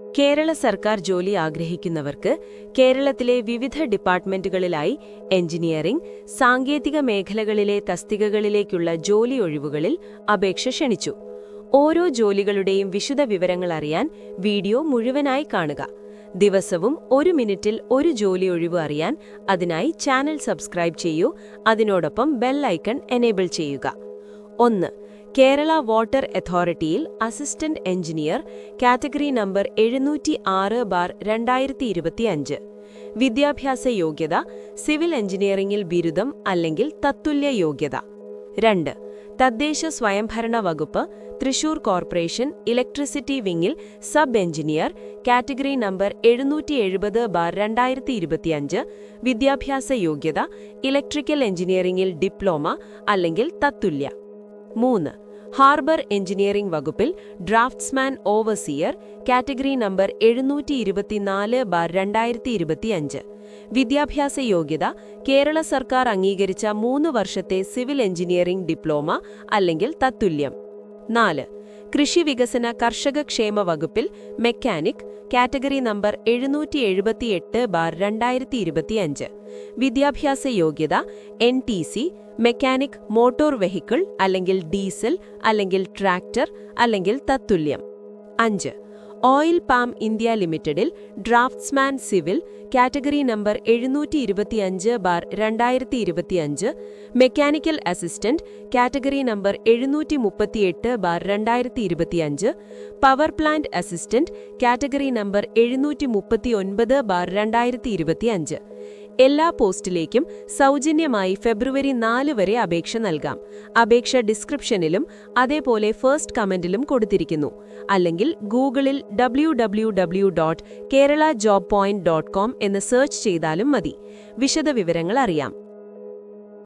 കേരള സർക്കാർ ജോലി ആഗ്രഹിക്കുന്നവർക്ക് കേരളത്തിലെ വിവിധ ഡിപ്പാർട്ട്മെന്റുകളിലായി എഞ്ചിനീയറിംഗ് സാങ്കേതിക മേഖലകളിലെ തസ്തികകളിലേക്കുള്ള ജോലി ഒഴിവുകളിൽ അപേക്ഷ ക്ഷണിച്ചു. ഓരോ ജോലികളുടെയും വിശദ വിവരങ്ങൾ അറിയാൻ വീഡിയോ മുഴുവനായി കാണുക. ദിവസവും ഒരു മിനിറ്റിൽ ഒരു ജോലി ഒഴിവ് അറിയാൻ അതിനായി ചാനൽ സബ്സ്ക്രൈബ് ചെയ്യൂ. അതിനോടൊപ്പം ബെൽ ഐക്കൺ എനേബിൾ ചെയ്യുക. ഒന്ന് കേരള വാട്ടർ അതോറിറ്റിയിൽ അസിസ്റ്റന്റ് എഞ്ചിനീയർ കാറ്റഗറി നമ്പർ എഴുന്നൂറ്റി ആറ് ബാർ രണ്ടായിരത്തി ഇരുപത്തിയഞ്ച് വിദ്യാഭ്യാസ യോഗ്യത സിവിൽ എഞ്ചിനീയറിംഗിൽ ബിരുദം അല്ലെങ്കിൽ തത്തുല്യ യോഗ്യത. രണ്ട് തദ്ദേശ സ്വയംഭരണ വകുപ്പ് തൃശൂർ കോർപ്പറേഷൻ ഇലക്ട്രിസിറ്റി വിങ്ങിൽ സബ് എഞ്ചിനീയർ കാറ്റഗറി നമ്പർ എഴുന്നൂറ്റി എഴുപത് ബാർ രണ്ടായിരത്തി ഇരുപത്തിയഞ്ച് വിദ്യാഭ്യാസ യോഗ്യത ഇലക്ട്രിക്കൽ എഞ്ചിനീയറിംഗിൽ ഡിപ്ലോമ അല്ലെങ്കിൽ തത്തുല്യ. മൂന്ന് ഹാർബർ എഞ്ചിനീയറിംഗ് വകുപ്പിൽ ഡ്രാഫ്റ്റ്സ്മാൻ ഓവർസിയർ കാറ്റഗറി നമ്പർ എഴുന്നൂറ്റി ഇരുപത്തിനാല് ബാർ രണ്ടായിരത്തി ഇരുപത്തിയഞ്ച് വിദ്യാഭ്യാസ യോഗ്യത കേരള സർക്കാർ അംഗീകരിച്ച മൂന്ന് വർഷത്തെ സിവിൽ എഞ്ചിനീയറിംഗ് ഡിപ്ലോമ അല്ലെങ്കിൽ തത്തുല്യം. നാല് കൃഷി വികസന കർഷക ക്ഷേമ വകുപ്പിൽ മെക്കാനിക് കാറ്റഗറി നമ്പർ എഴുന്നൂറ്റി എഴുപത്തിയെട്ട് ബാർ രണ്ടായിരത്തി ഇരുപത്തിയഞ്ച് വിദ്യാഭ്യാസ യോഗ്യത N T C mechanic motor vehicle അല്ലെങ്കിൽ ഡീസൽ അല്ലെങ്കിൽ ട്രാക്ടർ അല്ലെങ്കിൽ തത്തുല്യം. അഞ്ച്. ഓയിൽ പാം ഇന്ത്യ ലിമിറ്റഡിൽ ഡ്രാഫ്റ്റ്സ്മാൻ സിവിൽ കാറ്റഗറി നമ്പർ എഴുന്നൂറ്റി ഇരുപത്തിയഞ്ച് ബാർ രണ്ടായിരത്തി ഇരുപത്തിയഞ്ച് മെക്കാനിക്കൽ അസിസ്റ്റന്റ് കാറ്റഗറി നമ്പർ എഴുന്നൂറ്റി മുപ്പത്തിയെട്ട് ബാർ രണ്ടായിരത്തി ഇരുപത്തിയഞ്ച് power plant assistant category number എഴുന്നൂറ്റി മുപ്പത്തിയൊൻപത് ബാർ രണ്ടായിരത്തി ഇരുപത്തിയഞ്ച് എല്ലാ പോസ്റ്റിലേക്കും സൗജന്യമായി ഫെബ്രുവരി നാല് വരെ അപേക്ഷ നൽകാം. അപേക്ഷ ഡിസ്ക്രിപ്ഷനിലും അതേപോലെ ഫസ്റ്റ് കമന്റിലും കൊടുത്തിരിക്കുന്നു. അല്ലെങ്കിൽ ഗൂഗിളിൽ W W dot Kerala job point dot com എന്ന് സെർച്ച് ചെയ്താലും മതി. വിശദവിവരങ്ങൾ അറിയാം.